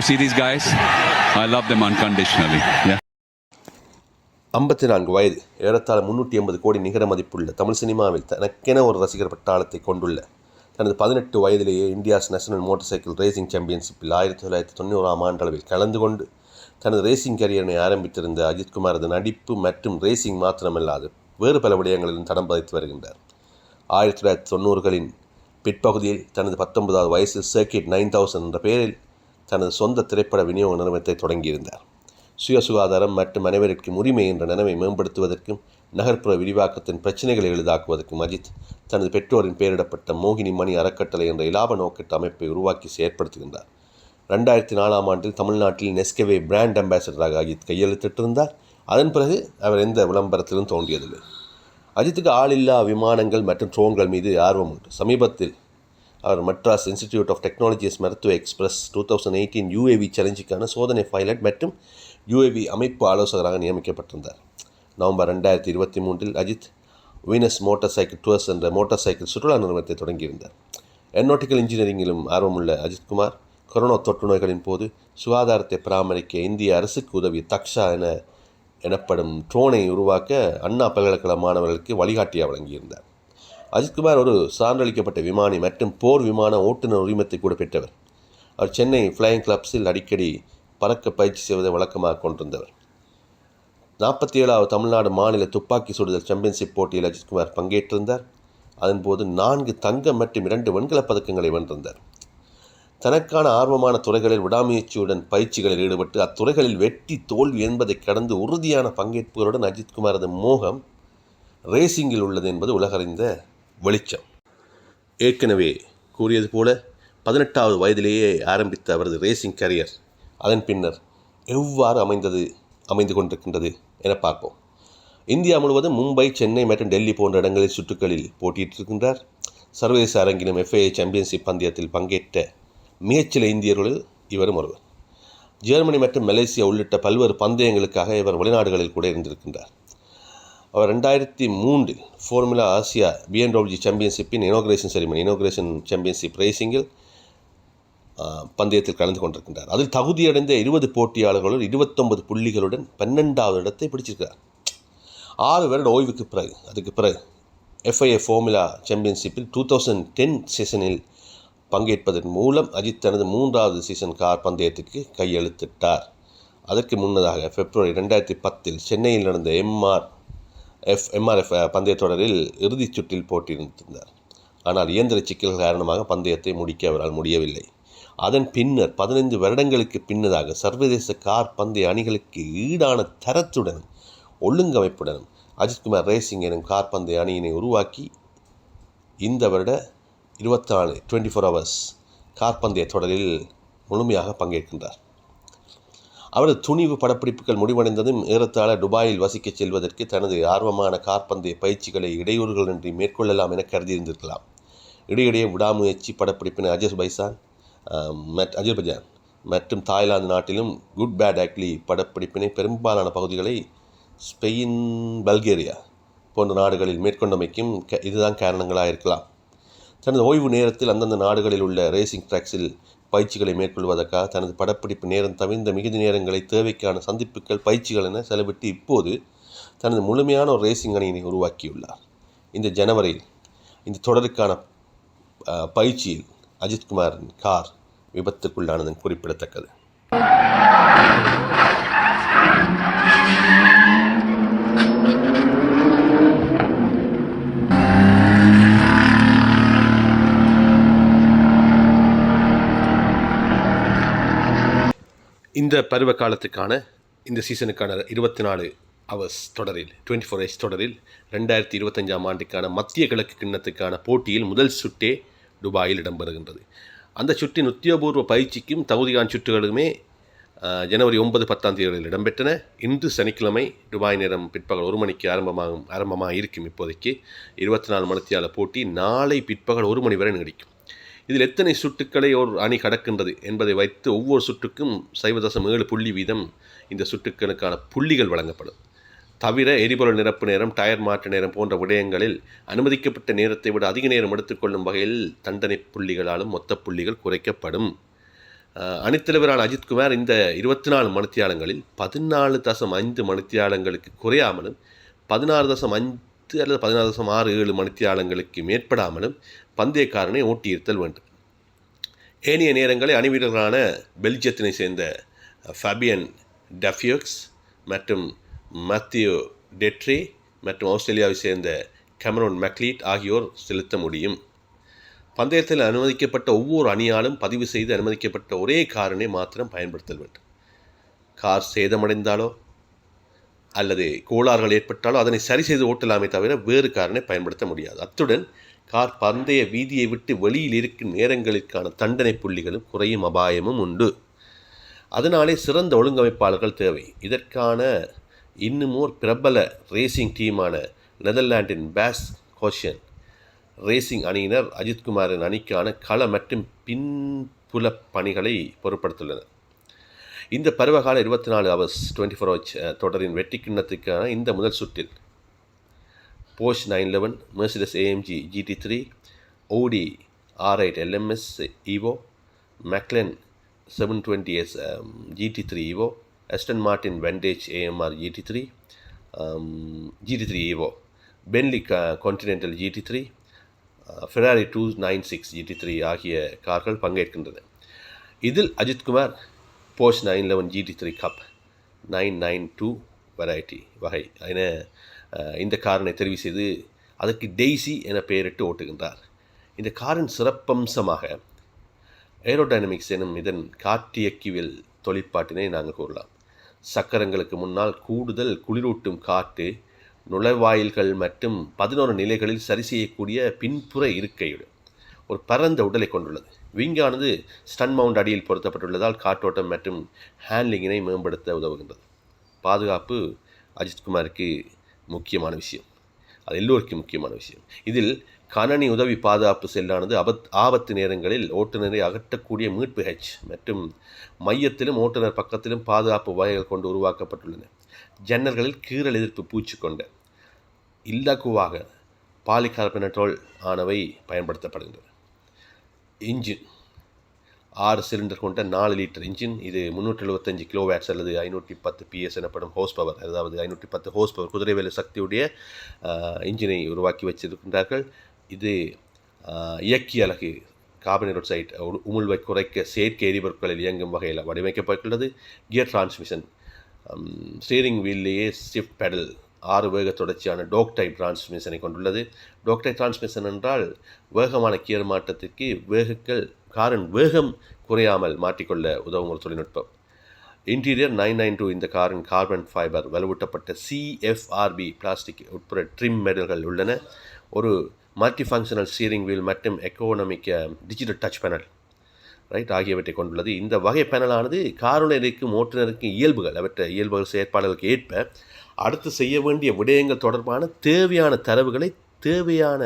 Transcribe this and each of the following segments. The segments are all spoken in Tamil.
You see these guys? I love them unconditionally. ஐம்பத்தி நான்கு வயது ஏறத்தாழ முன்னூற்றி ஐம்பது கோடி நிகர மதிப்புள்ள தமிழ் சினிமாவில் தனக்கென ஒரு ரசிகர் பட்டாளத்தை கொண்டுள்ள தனது பதினெட்டு வயதிலேயே India's national motorcycle racing சாம்பியன்ஷிப்பில் ஆயிரத்தி தொள்ளாயிரத்தி தொண்ணூறாம் ஆண்டளவில் கலந்து கொண்டு தனது ரேசிங் கரியரை ஆரம்பித்திருந்த அஜித்குமாரது நடிப்பு மற்றும் ரேசிங் மாத்திரமல்லாது வேறு பல விடயங்களிலும் தடம் பதித்து வருகின்றார் ஆயிரத்தி தொள்ளாயிரத்தி தொண்ணூறுகளின் பிற்பகுதியில் தனது பத்தொன்பதாவது வயசில் சர்க்கிட் நைன் தௌசண்ட் என்ற பெயரில் தனது சொந்த திரைப்பட விநியோக நிறுவனத்தை தொடங்கியிருந்தார். சுய சுகாதாரம் மற்றும் அனைவருக்கும் உரிமை என்ற நினைவை மேம்படுத்துவதற்கும் நகர்ப்புற விரிவாக்கத்தின் பிரச்சனைகளை எளிதாக்குவதற்கும் அஜித் தனது பெற்றோரின் பெயரிடப்பட்ட மோகினி மணி அறக்கட்டளை என்ற இலாப நோக்கட்ட அமைப்பை உருவாக்கி செயற்படுத்துகின்றார் ரெண்டாயிரத்தி நாலாம் ஆண்டில் தமிழ்நாட்டில் நெஸ்கவே பிராண்ட் அம்பாசடராக அஜித் கையெழுத்திட்டிருந்தார். அதன் பிறகு அவர் எந்த விளம்பரத்திலும் தோன்றியதில்லை. அஜித்துக்கு ஆளில்லா விமானங்கள் மற்றும் ட்ரோன்கள் மீது ஆர்வம் உண்டு. சமீபத்தில் அவர் மெட்ராஸ் இன்ஸ்டிடியூட் ஆஃப் டெக்னாலஜிஸ் மருத்துவ express two thousand eighteen UAV சேலஞ்சுக்கான சோதனை பைலட் மற்றும் யூஏவி அமைப்பு ஆலோசகராக நியமிக்கப்பட்டிருந்தார். நவம்பர் ரெண்டாயிரத்தி இருபத்தி மூன்றில் Ajith Venus motorcycle tours என்ற மோட்டார் சைக்கிள் சுற்றுலா நிறுவனத்தை தொடங்கியிருந்தார். ஏரோனாட்டிக்கல் இன்ஜினியரிங்கிலும் ஆர்வமுள்ள அஜித்குமார் கொரோனா தொற்று நோய்களின் போது சுகாதாரத்தை பராமரிக்க இந்திய அரசுக்கு உதவிய தக்ஷா என எனப்படும் ட்ரோனை உருவாக்க அண்ணா பல்கலைக்கழக மாணவர்களுக்கு வழிகாட்டியாக வழங்கியிருந்தார். அஜித்குமார் ஒரு சான்றளிக்கப்பட்ட விமானி மற்றும் போர் விமான ஓட்டுநர் உரிமத்தை கூட பெற்றவர். அவர் சென்னை ஃப்ளையிங் கிளப்ஸில் அடிக்கடி பறக்க பயிற்சி செய்வதை வழக்கமாக கொண்டிருந்தவர். நாற்பத்தி ஏழாவது தமிழ்நாடு மாநில துப்பாக்கி சுடுதல் சாம்பியன்ஷிப் போட்டியில் அஜித்குமார் பங்கேற்றிருந்தார். அதன்போது நான்கு தங்கம் மற்றும் இரண்டு வெண்கலப் பதக்கங்களை வென்றிருந்தார். தனக்கான ஆர்வமான துறைகளில் விடாமுயற்சியுடன் பயிற்சிகளில் ஈடுபட்டு அத்துறைகளில் வெற்றி தோல்வி என்பதை கடந்து உறுதியான பங்கேற்புகளுடன் அஜித்குமாரது மோகம் ரேசிங்கில் உள்ளது என்பது உலகறிந்த வெளிச்சம். ஏற்கனவே கூறியது போல பதினெட்டாவது வயதிலேயே ஆரம்பித்த அவரது ரேசிங் கரியர் அதன் பின்னர் எவ்வாறு அமைந்தது அமைந்து கொண்டிருக்கின்றது என பார்ப்போம். இந்தியா முழுவதும் மும்பை சென்னை மற்றும் டெல்லி போன்ற இடங்களில் சுற்றுக்களில் போட்டியிட்டிருக்கின்றார். சர்வதேச அரங்கிலும் எஃப்ஐஏ சாம்பியன்ஷிப் பந்தயத்தில் பங்கேற்ற மிகச்சில இந்தியர்களில் இவரும் ஒருவர். ஜெர்மனி மற்றும் மலேசியா உள்ளிட்ட பல்வேறு பந்தயங்களுக்காக இவர் வெளிநாடுகளில் கூட இருந்திருக்கின்றார். அவர் ரெண்டாயிரத்தி மூன்றில் ஃபோர்மிலா ஆசியா பிஎன்டபிள்யூ சாம்பியன்ஷிப்பின் இனோகிரேஷன் செரிமனி இனோகிரேஷன் சாம்பியன்ஷிப் ரேசிங்கில் பந்தயத்தில் கலந்து கொண்டிருக்கின்றார். அதில் தகுதியடைந்த இருபது போட்டியாளர்களுடன் இருபத்தொன்பது புள்ளிகளுடன் பன்னெண்டாவது இடத்தை பிடிச்சிருக்கிறார். ஆறு வருட ஓய்வுக்கு பிறகு அதுக்கு பிறகு எஃப்ஐஏ ஃபோர்மிலா சாம்பியன்ஷிப்பில் டூ தௌசண்ட் டென் சீசனில் பங்கேற்பதன் மூலம் அஜித் தனது மூன்றாவது சீசன் கார் பந்தயத்திற்கு கையெழுத்திட்டார். அதற்கு முன்னதாக பிப்ரவரி ரெண்டாயிரத்தி பத்தில் சென்னையில் நடந்த எம்ஆர் எஃப் எம்ஆர்எஃப் பந்தயத் தொடரில் இறுதிச் சுற்றில் போட்டியிருந்தார் ஆனால் இயந்திர சிக்கல்கள் காரணமாக பந்தயத்தை முடிக்க அவரால் முடியவில்லை. அதன் பின்னர் பதினைந்து வருடங்களுக்கு பின்னதாக சர்வதேச கார் பந்தய அணிகளுக்கு ஈடான தரத்துடனும் ஒழுங்கமைப்புடனும் அஜித்குமார் ரேசிங் எனும் கார் பந்தய அணியினை உருவாக்கி இந்த வருட இருபத்தி நாலு டுவெண்ட்டி ஃபோர் ஹவர்ஸ் கார்பந்தய தொடரில் முழுமையாக பங்கேற்கின்றார். அவரது துணிவு படப்பிடிப்புகள் முடிவடைந்ததும் ஏறத்தாழ துபாயில் வசிக்கச் செல்வதற்கு தனது ஆர்வமான கார்பந்தய பயிற்சிகளை இடையூறுகளின்றி மேற்கொள்ளலாம் என கருதியிருந்திருக்கலாம். இடையிடையே விடாமுயற்சி படப்பிடிப்பின் அஜஸ் பைசான் மட் அஜர்பைஜான் மற்றும் தாய்லாந்து நாட்டிலும் குட் பேட் ஆக்லி படப்பிடிப்பினை பெரும்பாலான பகுதிகளை ஸ்பெயின் பல்கேரியா போன்ற நாடுகளில் மேற்கொண்டமைக்கும் க இதுதான் காரணங்களாக இருக்கலாம் தனது ஓய்வு நேரத்தில் அந்தந்த நாடுகளில் உள்ள ரேசிங் ட்ராக்ஸில் பயிற்சிகளை மேற்கொள்வதற்காக தனது படப்பிடிப்பு நேரம் தவிர்ந்த மிகுதி நேரங்களை தேவைக்கான சந்திப்புகள் பயிற்சிகள் என செலவிட்டு இப்போது தனது முழுமையான ஒரு ரேசிங் அணியினை உருவாக்கியுள்ளார். இந்த ஜனவரியில் இந்த தொடருக்கான பயிற்சியில் அஜித்குமாரின் கார் விபத்துக்குள்ளானது குறிப்பிடத்தக்கது. பருவ காலத்துக்கான இந்த சீசனுக்கான இருபத்தி நாலு அவர்ஸ் தொடரில் டுவெண்ட்டி ஃபோர் ஹவர்ஸ் தொடரில் ரெண்டாயிரத்தி இருபத்தஞ்சாம் ஆண்டுக்கான மத்திய கிழக்கு கிண்ணத்துக்கான போட்டியில் முதல் சுட்டே துபாயில் இடம்பெறுகின்றது. அந்த சுற்றின் உத்தியோகபூர்வ பயிற்சிக்கும் தகுதியான சுற்றுகளுமே ஜனவரி ஒன்பது பத்தாம் தேதிகளில் இடம்பெற்றன. இன்று சனிக்கிழமை துபாய் நேரம் பிற்பகல் ஒரு மணிக்கு ஆரம்பமாகும் ஆரம்பமாக இருக்கும் இப்போதைக்கு. இருபத்தி நாலு மணித்தியால போட்டி நாளை பிற்பகல் ஒரு மணி வரை நீடிக்கும். இதில் எத்தனை சுட்டுக்களை ஒரு அணி கடக்கின்றது என்பதை வைத்து ஒவ்வொரு சுற்றுக்கும் சைவ தசம் ஏழு புள்ளி வீதம் இந்த சுட்டுக்களுக்கான புள்ளிகள் வழங்கப்படும். தவிர எரிபொருள் நிரப்பு நேரம் டயர் மாற்று நேரம் போன்ற விடயங்களில் அனுமதிக்கப்பட்ட நேரத்தை விட அதிக நேரம் எடுத்துக்கொள்ளும் வகையில் தண்டனை புள்ளிகளாலும் மொத்த புள்ளிகள் குறைக்கப்படும். அணித்தலைவரான அஜித்குமார் இந்த இருபத்தி நாலு மணித்தியாலங்களில் பதினாலு தசம் ஐந்து மணித்தியாலங்களுக்கு குறையாமலும் பதினாறு தசம் அஞ்சு அல்லது பதினாறு தசம் ஆறு ஏழு மணித்தியாலங்களுக்கு மேற்படாமலும் பந்தயக்காரனை ஓட்டியிருத்தல் வேண்டும். ஏனைய நேரங்களை அணிவீரர்களான பெல்ஜியத்தினை சேர்ந்த ஃபபியன் டஃபியோக்ஸ் மற்றும் மத்தியோ டெட்ரி மற்றும் ஆஸ்திரேலியாவை சேர்ந்த கெமரோன் மெக்லீட் ஆகியோர் செலுத்த முடியும். பந்தயத்தில் அனுமதிக்கப்பட்ட ஒவ்வொரு அணியாலும் பதிவு செய்து அனுமதிக்கப்பட்ட ஒரே காரினை மாத்திரம் பயன்படுத்தல் வேண்டும். கார் சேதமடைந்தாலோ அல்லது கோளாறுகள் ஏற்பட்டாலும் அதனை சரி செய்து ஓட்டலாமே தவிர வேறு காரனை பயன்படுத்த முடியாது. அத்துடன் கார் பந்தய வீதியை விட்டு வெளியில் இருக்கும் நேரங்களுக்கான தண்டனை புள்ளிகளும் குறையும் அபாயமும் உண்டு. அதனாலே சிறந்த ஒழுங்கமைப்பாளர்கள் தேவை. இதற்கான இன்னுமோர் பிரபல ரேசிங் டீமான நெதர்லாண்டின் பேஸ் கோஷன் ரேசிங் அணியினர் அஜித்குமாரின் அணிக்கான கள மற்றும் பின்புல பணிகளை பொருட்படுத்தியுள்ளனர். இந்த பருவகால இருபத்தி நாலு ஹவர்ஸ் டுவெண்ட்டி ஃபோர் ஹவர்ஸ் தொடரின் வெற்றி கிண்ணத்துக்கான இந்த முதல் சுற்றில் Porsche nine eleven Mercedes AMG GT three Audi R eight LMS evo McLaren seven twenty S GT three evo Aston Martin Vantage AMR GT three GT three evo Bentley Continental GT three Ferrari two nine six GT three ஆகிய கார்கள் பங்கேற்கின்றன. இதில் Ajithkumar Porsche nine eleven GT three cup nine nine two variety வகை. என இந்த காரினை தெரிவு செய்து அதற்கு டெய்ஸி என பெயரிட்டு ஓட்டுகின்றார். இந்த காரின் சிறப்பம்சமாக ஏரோடைனமிக்ஸ் எனும் இதன் காற்றியக்கியல் தொழிற்பாட்டினை நாங்கள் கூறலாம். சக்கரங்களுக்கு முன்னால் கூடுதல் குளிரூட்டும் காற்று நுழைவாயில்கள் மற்றும் பதினோரு நிலைகளில் சரி செய்யக்கூடிய பின்புற இருக்கையுடன் ஒரு பரந்த உடலை கொண்டுள்ளது. விங்கானது ஸ்டன் மவுண்ட் அடியில் பொருத்தப்பட்டுள்ளதால் காற்றோட்டம் மற்றும் ஹேண்ட்லிங்கினை மேம்படுத்த உதவுகின்றது. பாதுகாப்பு அஜித்குமாருக்கு முக்கியமான விஷயம். அது எல்லோருக்கும் முக்கியமான விஷயம். இதில் கணனி உதவி பாதுகாப்பு செல்லானது அபத் ஆபத்து நேரங்களில் ஓட்டுநரை அகற்றக்கூடிய மீட்பு ஹெச் மற்றும் மையத்திலும் ஓட்டுநர் பக்கத்திலும் பாதுகாப்பு வகைகள் கொண்டு உருவாக்கப்பட்டுள்ளன. ஜன்னல்களில் கீரல் எதிர்ப்பு பூச்சி கொண்ட இல்லக்குவாக பாலிகார்பனட்ரோல் ஆனவை பயன்படுத்தப்படுகின்றன. இன்ஜின். ஆறு சிலிண்டர் கொண்ட நாலு லிட்டர் இன்ஜின். இது முந்நூற்றி எழுபத்தஞ்சு கிலோவேட்ஸ் அல்லது ஐநூற்றி பத்து பிஎஸ் எனப்படும் ஹோஸ் பவர் அதாவது ஐநூற்றி பத்து ஹோஸ் பவர் குதிரைவேல சக்தியுடைய இன்ஜினை உருவாக்கி வச்சிருக்கின்றார்கள். இது இயக்கி அலகு கார்பன் ஆக்சைடு உமிழ்வை குறைக்க செயற்கை எரிபொருட்களில் இயங்கும் வகையில் வடிவமைக்கப்பட்டுள்ளது. கியர் டிரான்ஸ்மிஷன் ஸ்டீரிங் வீல்லேயே ஷிஃப்ட் பெடல் ஆறு வேக தொடர்ச்சியான டோக் டிரான்ஸ்மிஷனை கொண்டுள்ளது. டோக் டிரான்ஸ்மிஷன் என்றால் வேகமான கியர் மாற்றத்திற்கு வேகங்கள் காரின் வேகம் குறையாமல் மாற்றிக்கொள்ள உதவும் ஒரு தொழில்நுட்பம். இன்டீரியர் நைன் நைன் டூ இந்த காரின் கார்பன் ஃபைபர் வலுவூட்டப்பட்ட சிஎஃப்ஆர்பி பிளாஸ்டிக் உட்பட ட்ரிம் மெடல்கள் உள்ளன. ஒரு மல்டி ஃபங்க்ஷனல் ஸ்டீரிங் வீல் மற்றும் எக்கோனமிக் டிஜிட்டல் டச் பேனல் ரைட் ஆகியவற்றை கொண்டுள்ளது. இந்த வகை பேனலானது காரில் இருக்கும் ஓட்டுநருக்கு இயல்புகள் அவற்றை இயல்புகள் செயற்பாடுகளுக்கு ஏற்ப அடுத்து செய்ய வேண்டிய விடயங்கள் தொடர்பான தேவையான தரவுகளை தேவையான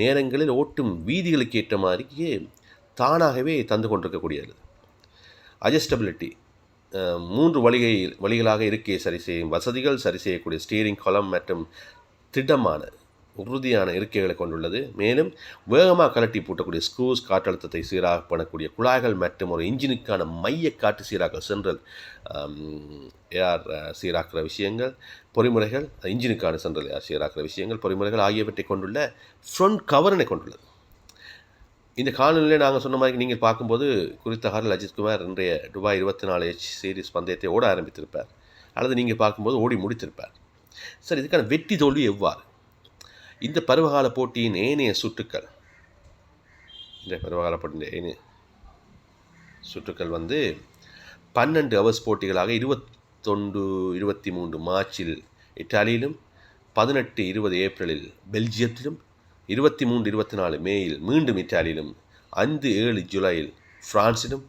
நேரங்களில் ஓட்டும் வீதிகளுக்கு ஏற்ற மாதிரியே தானாகவே தந்து கொண்டிருக்கக்கூடியது. அட்ஜஸ்டபிலிட்டி மூன்று வழிகை வழிகளாக இருக்கையை சரி செய்யும் வசதிகள் சரி செய்யக்கூடிய ஸ்டீரிங் கொலம் மற்றும் திடமான உறுதியான இருக்கைகளை கொண்டுள்ளது. மேலும் வேகமாக கலட்டி பூட்டக்கூடிய ஸ்க்ரூஸ் காற்றழுத்தத்தை சீராக பண்ணக்கூடிய குழாய்கள் மற்றும் ஒரு இன்ஜினுக்கான மைய காற்று சீராக சென்றல் ஏஆர் um, uh, சீராக்கிற விஷயங்கள் பொறிமுறைகள் இன்ஜினுக்கான சென்றல் ஏஆர் சீராக்கிற விஷயங்கள் பொறிமுறைகள் ஆகியவற்றை கொண்டுள்ள ஃப்ரண்ட் கவரனை கொண்டுள்ளது. இந்த காலநிலையில் நாங்கள் சொன்ன மாதிரி நீங்கள் பார்க்கும்போது குறித்த ஹாரில் அஜித்குமார் இன்றைய டுபாய் இருபத்தி நாலு ஹெச் சீரிஸ் பந்தயத்தை ஓட ஆரம்பித்திருப்பார். அல்லது நீங்கள் பார்க்கும்போது ஓடி முடித்திருப்பார். சரி இதுக்கான வெற்றி தோல்வி எவ்வாறு? இந்த பருவகால போட்டியின் ஏனைய சுற்றுக்கள். இந்த பருவகால போட்டியின் ஏனைய சுற்றுக்கள் வந்து பன்னெண்டு ஹவர்ஸ் போட்டிகளாக இருபத்தொன்று இருபத்தி மூன்று மார்ச்சில் இத்தாலியிலும் பதினெட்டு இருபது ஏப்ரலில் பெல்ஜியத்திலும் இருபத்தி மூன்று இருபத்தி நாலு மேயில் மீண்டும் இத்தாலியிலும் ஐந்து ஏழு ஜூலையில் பிரான்சிலும்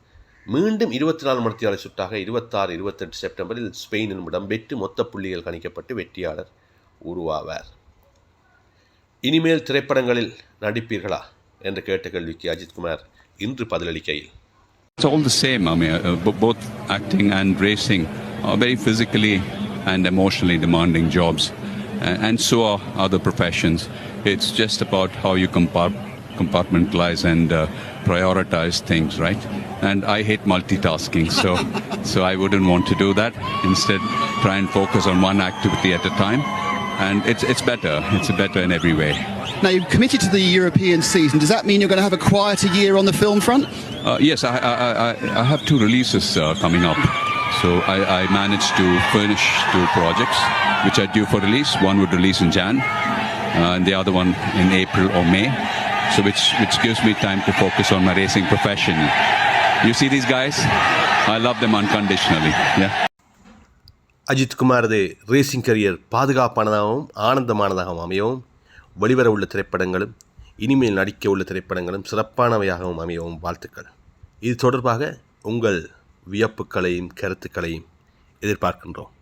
மீண்டும் இருபத்தி நாலு மணித்தியால சுட்டாக இருபத்தாறு இருபத்தெட்டு செப்டம்பரில் ஸ்பெயினிலும் இடம்பெற்று மொத்த புள்ளிகள் கணிக்கப்பட்டு வெற்றியாளர் உருவாவார். இனிமேல் திரைப்படங்களில் நடிப்பீர்களா என்று கேட்ட கேள்விக்கு அஜித்குமார் இன்று பதிலளிக்கையில் It's all the same. I mean, uh, b- both acting and racing are very physically and emotionally demanding jobs, uh, and so are other professions. It's just about how you compart- compartmentalize and uh, prioritize things, right? And I hate multitasking, so so I wouldn't want to do that. Instead, try and focus on one activity at a time, and it's it's better. It's better in every way. Now, you've committed to the European season. Does that mean you're going to have a quieter year on the film front? Uh, yes, I, I, I, I have two releases uh, coming up. So I, I managed to furnish two projects which are due for release. One would release in Jan, uh, and the other one in April or May. So which which gives me time to focus on my racing profession. You see these guys? I love them unconditionally. Yeah. Ajith குமாரது racing career பாதுகாப்பானதாகவும் ஆனந்தமானதாகவும் அமையவும் வெளிவர உள்ள திரைப்படங்களும் இனிமேல் நடிக்க உள்ள திரைப்படங்களும் சிறப்பானவையாகவும் அமையவும் வாழ்த்துக்கள். இது தொடர்பாக உங்கள் வியப்புகளையும் கருத்துக்களையும் எதிர்பார்க்கின்றோம்.